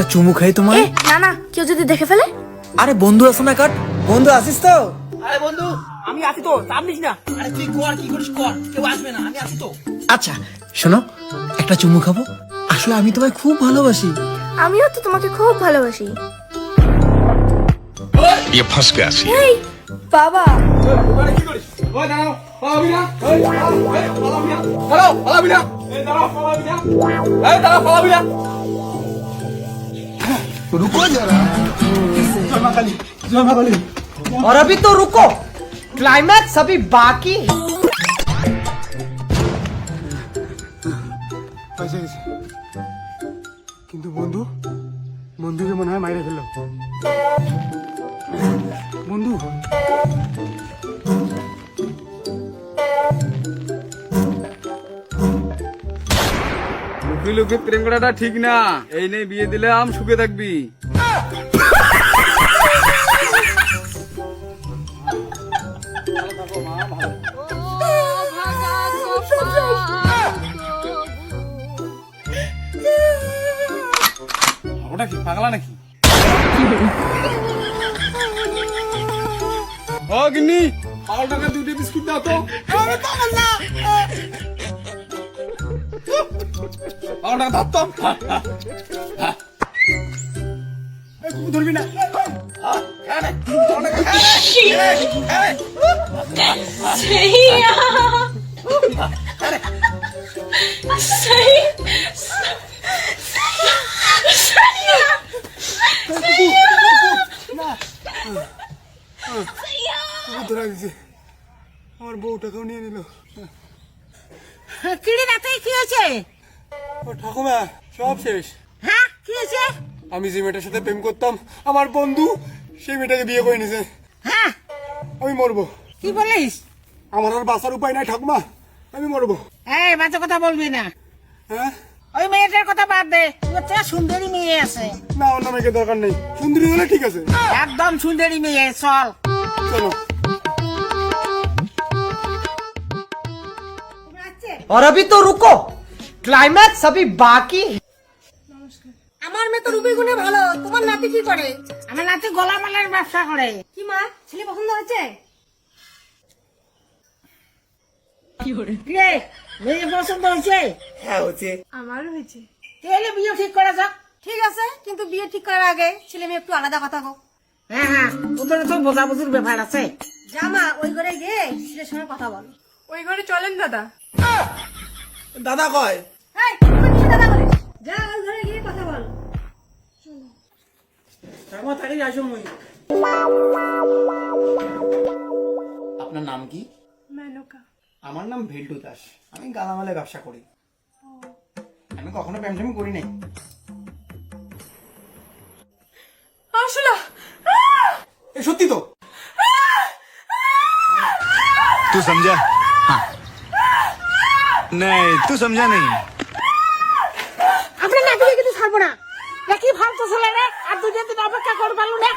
একটা চুমু খাই তোমার এ না না কেউ যদি দেখে ফেলে আরে বন্ধু আছো না কাট বন্ধু আসিস তো আরে বন্ধু আমি আছি তো চাপ নিস না আরে তুই কর কি করিস কর কেউ আসবে না আমি আছি তো আচ্ছা শোনো একটা চুমু খাবো আসলে আমি তোমায় খুব ভালোবাসি আমিও তো তোমাকে খুব ভালোবাসি ये फंस गया सी এই বাবা ওখানে কি করিস ওই দাঁড়াও পালাবি না ওই দাঁড়াও এই পালাবি না দাঁড়াও পালাবি না এই দাঁড়াও পালাবি না এই দাঁড়াও পালাবি না और अभी तो रुको क्लाइमैक्स अभी बाकी है পয়সা গেছে কিন্তু বন্ধু বন্ধুকে মনে হয় মাইরে ফেললো বন্ধু লুকি লুকি প্রেম করাটা ঠিক না। এই নেই বিয়ে দিলে আম সুখে থাকবি। ওটা কি পাগলা নাকি? পাগলটাকে দুটি বিস্কুট দাও তো। পাগলটাকে ধরতো ধরবি না। ধরা গেছে আমার বউটাকেও নিয়ে নিল। কিরে রাতে কি হয়েছে? ঠাকুমা সব শেষ হ্যাঁ কি হয়েছে আমি যে মেয়েটার সাথে প্রেম করতাম আমার বন্ধু সেই মেয়েটাকে বিয়ে করে নিছে হ্যাঁ আমি মরবো কি বলিস আমার আর বাঁচার উপায় নাই ঠাকুমা আমি মরবো এই বাজে কথা বলবি না হ্যাঁ ওই মেয়েটার কথা বাদ দে তোর তো সুন্দরী মেয়ে আছে না অন্য মেয়েকে দরকার নেই সুন্দরী হলে ঠিক আছে একদম সুন্দরী মেয়ে চল চলো और अभी तो रुको ক্লাইম্যাক্স সবই বাকি আমার মেয়ে তো রুবি গুনে ভালো তোমার নাতি কি করে? আমার নাতি গলা মালার ব্যবসা করে। কি মা ছেলে পছন্দ হয়েছে? রে মেয়ে পছন্দ হয়েছে? হ্যাঁ হয়েছে। আমারও হয়েছে। তাহলে বিয়ে ঠিক করা যাক। ঠিক আছে কিন্তু বিয়ে ঠিক করার আগে ছেলে মেয়ে একটু আলাদা কথা হোক হ্যাঁ হ্যাঁ ওদের তো বোঝাবুঝির ব্যাপার আছে। জামা ওই ঘরে গিয়ে ছেলের সঙ্গে কথা বল। ওই ঘরে চলেন দাদা। দাদা কয়? এই, তুমি কিসে দাদা বলিস? যা ওই ঘরে গিয়ে কথা বল ঠাকুমা তাড়ি আসো মই আপনার নাম কি মেনকা আমার নাম ভেল্টু দাস আমি গালামালে ব্যবসা করি আমি কখনো প্রেম করি নাই আসলা এ সত্যি তো तू समझा हाँ नहीं तू समझा नहीं আপনার নাতিকে কিন্তু ছাড়বো না। দেখি ফালতু ছেলে রে, আর দুজন দিন অপেক্ষা করে পারল না।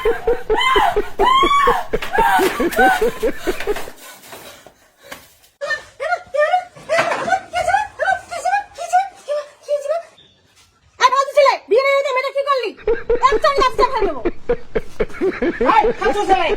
নাচতে ফেলব ফালতু ছেলে।